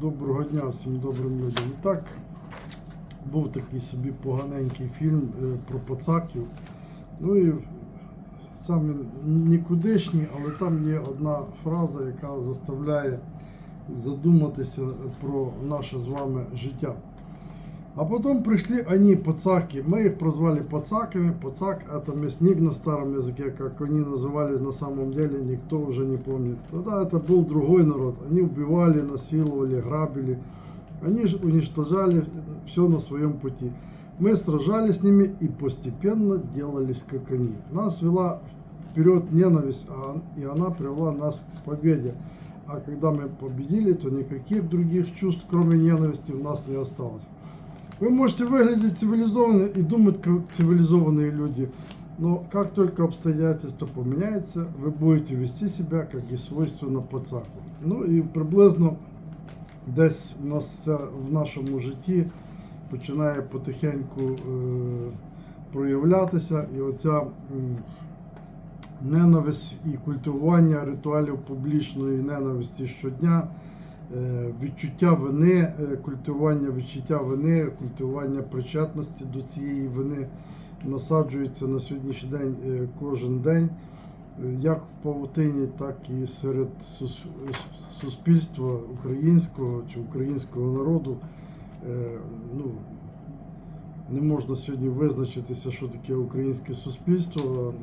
Доброго дня всім добрим людям. І так, був такий собі поганенький фільм е, про пацаків. Ну і сам він нікудишній, але там є одна фраза, яка заставляє задуматися про наше з вами життя. А потом пришли они, пацаки. Мы их прозвали пацаками. Пацак это мясник на старом языке, как они назывались на самом деле, никто уже не помнит. Тогда это был другой народ. Они убивали, насиловали, грабили. Они же уничтожали все на своем пути. Мы сражались с ними и постепенно делались как они. Нас вела вперед ненависть, а и она привела нас к победе. А когда мы победили, то никаких других чувств, кроме ненависти, у нас не осталось. Вы можете выглядеть цивилизованно и думать как цивилизованные люди, но как только обстоятельства поменяются, вы будете вести себя, как и свойственно пацаку. Ну і приблизно десь у нас це в нашому житті починає потихеньку е, проявлятися, і оця м, ненависть і культивування ритуалів публічної ненависті щодня, е, відчуття вини, е, культивування відчуття вини, культивування причетності до цієї вини насаджується на сьогоднішній день е, кожен день, е, як в павутині, так і серед суспільства українського чи українського народу. Е, Ну, не можна сьогодні визначитися, що таке українське суспільство,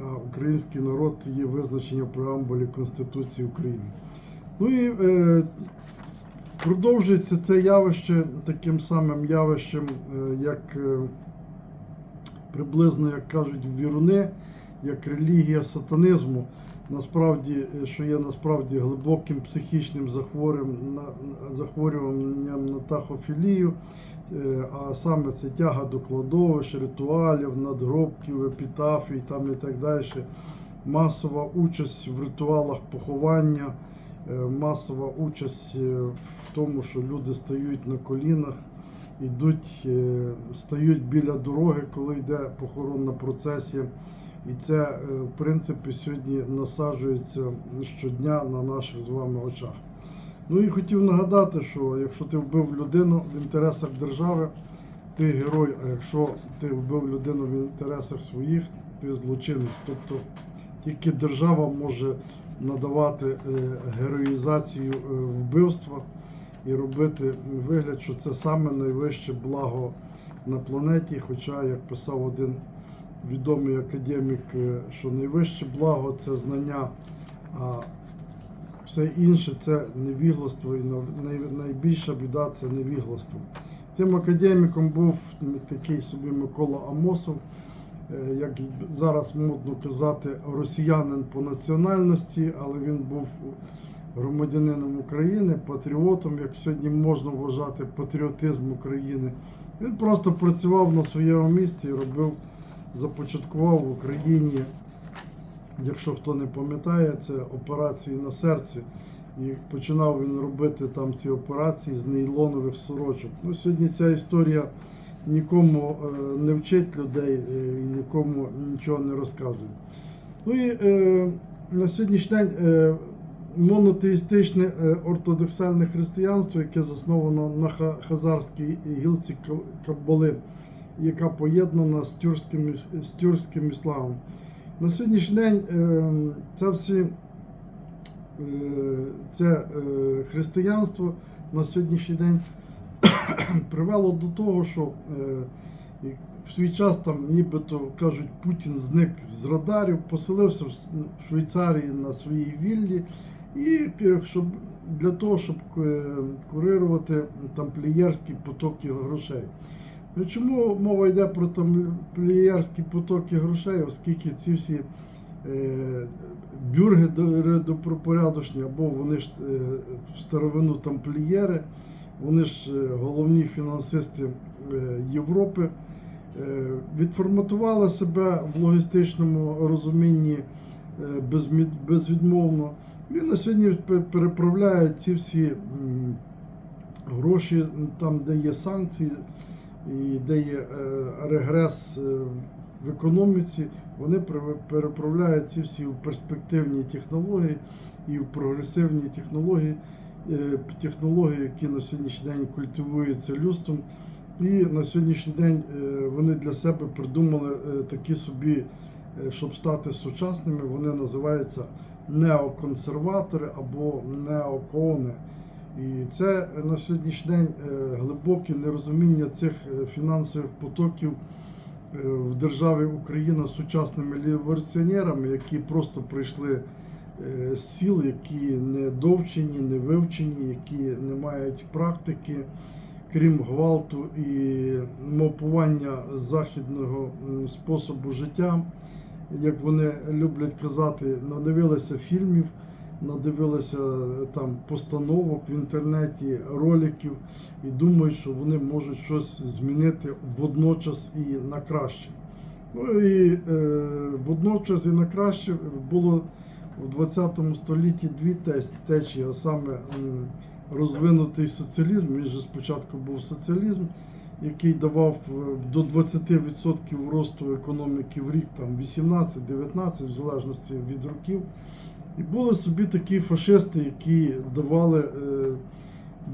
а український народ є визначення в преамбулі Конституції України. Ну і е, продовжується це явище таким самим явищем, е, як е, приблизно, як кажуть, віруни, як релігія сатанізму. Насправді, е, що є насправді глибоким психічним захворюванням на, тахофілію, Е, а саме це тяга до кладовищ, ритуалів, надгробків, епітафій там і так далі. Масова участь в ритуалах поховання, масова участь е, в тому, що люди стають на колінах, ідуть, е, стають біля дороги, коли йде похоронна процесія. І це, е, в принципі, сьогодні насаджується щодня на наших з вами очах. Ну і хотів нагадати, що якщо ти вбив людину в інтересах держави, ти герой, а якщо ти вбив людину в інтересах своїх, ти злочинець. Тобто тільки держава може надавати е, героїзацію е, вбивства і робити вигляд, що це саме найвище благо на планеті. Хоча, як писав один відомий академік, е, що найвище благо це знання. а все інше це невігластво, і найбільша біда це невігластво. Цим академіком був такий собі Микола Амосов, як зараз модно казати, росіянин по національності, але він був громадянином України, патріотом, як сьогодні можна вважати патріотизм України. Він просто працював на своєму місці і робив, започаткував в Україні якщо хто не пам'ятає, це операції на серці. І починав він робити там ці операції з нейлонових сорочок. Ну, сьогодні ця історія нікому е, не вчить людей е, і нікому нічого не розказує. Ну і е, на сьогоднішній день монотеїстичне ортодоксальне християнство, яке засновано на хазарській гілці Ка- Каббали, яка поєднана з тюркським, з тюркським ісламом. На сьогоднішній день це всі це християнство на сьогоднішній день привело до того, що е, в свій час там нібито кажуть, Путін зник з радарів, поселився в Швейцарії на своїй віллі, і е, щоб для того, щоб е, курирувати тамплієрські потоки грошей. Ну, Чому мова йде про тамплієрські потоки грошей, оскільки ці всі е, бюрги до- добропорядочні, або вони ж е, в старовину тамплієри, вони ж е, головні фінансисти е, Європи, е, відформатували себе в логістичному розумінні безвідмовно. Він на сьогодні переправляє ці всі гроші там, де є санкції і де є регрес в економіці, вони переправляють ці всі в перспективні технології і в прогресивні технології. Е, технології, які на сьогоднішній день культивуються людством. І на сьогоднішній день е, вони для себе придумали е, такі собі, щоб стати сучасними, вони називаються неоконсерватори або неокони. І це на сьогоднішній день глибоке нерозуміння цих фінансових потоків в державі Україна сучасними революціонерами, які просто прийшли сіл, які не довчені, не вивчені, які не мають практики, крім гвалту і мопування західного способу життя, як вони люблять казати, надивилися фільмів надивилися е, там постановок в інтернеті, роликів і думають, що вони можуть щось змінити водночас і на краще. Ну і е, водночас і на краще було в 20 столітті дві течії, а саме розвинутий соціалізм. Він же спочатку був соціалізм, який давав е, до 20% росту економіки в рік, там 18-19, в залежності від років. І були собі такі фашисти, які давали е,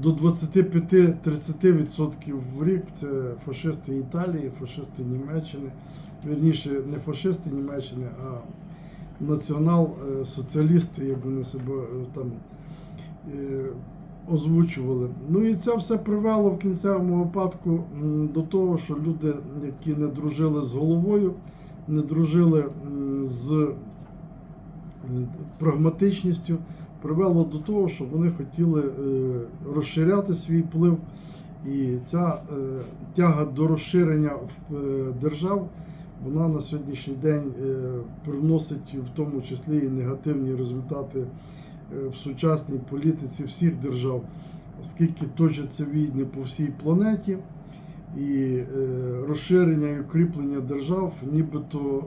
до 25-30% в рік. Це фашисти Італії, фашисти Німеччини. Вірніше, не фашисти Німеччини, а націонал-соціалісти, як вони себе е, там е, озвучували. Ну і це все привело в кінцевому випадку до того, що люди, які не дружили з головою, не дружили з е, прагматичністю привело до того, що вони хотіли е, розширяти свій вплив, і ця е, тяга до розширення е, держав, вона на сьогоднішній день е, приносить в тому числі і негативні результати е, в сучасній політиці всіх держав, оскільки точаться війни по всій планеті. І е, розширення і укріплення держав, нібито,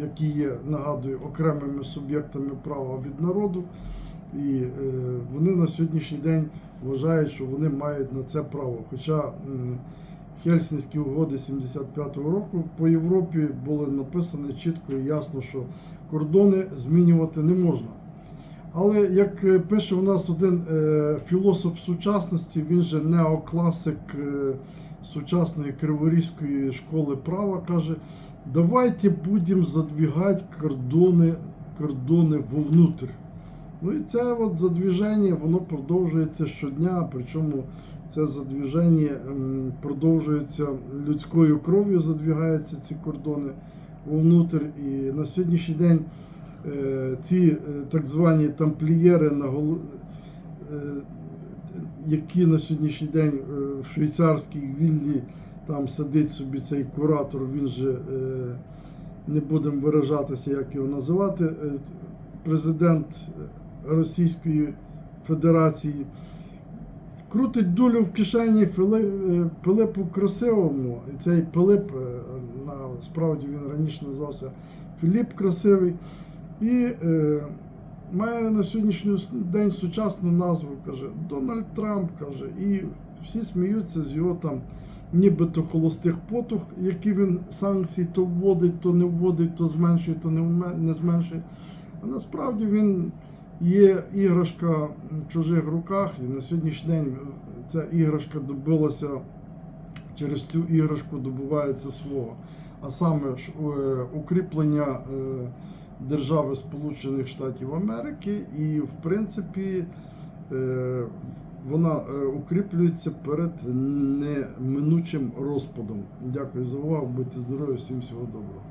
які є, нагадую, окремими суб'єктами права від народу, і вони на сьогоднішній день вважають, що вони мають на це право. Хоча Хельсінські угоди 75-го року по Європі були написані чітко і ясно, що кордони змінювати не можна. Але як е, пише у нас один е, філософ сучасності, він же неокласик е, сучасної криворізької школи права, каже: давайте будемо задвігати кордони, кордони вовнутрь. Ну і це от задвіження, воно продовжується щодня, причому це задвіження продовжується людською кров'ю, задвігаються ці кордони вовнутрь. І на сьогоднішній день е, ці е, так звані тамплієри е, які на сьогоднішній день в швейцарській віллі там сидить собі цей куратор, він же не будемо виражатися, як його називати, президент Російської Федерації. Крутить дулю в кишені е, Пилипу Красивому. І цей Пилип, е, насправді він раніше називався Філіп Красивий. І е, має на сьогоднішній день сучасну назву, каже Дональд Трамп каже, і всі сміються з його там нібито холостих потух, які він санкції то вводить, то не вводить, то зменшує, то не, не зменшує. А насправді він є іграшка в чужих руках, і на сьогоднішній день ця іграшка добилася, через цю іграшку добувається свого. А саме ж, е, укріплення е, держави Сполучених Штатів Америки, і в принципі е, вона укріплюється перед неминучим розпадом. Дякую за увагу, будьте здорові, всім всього доброго.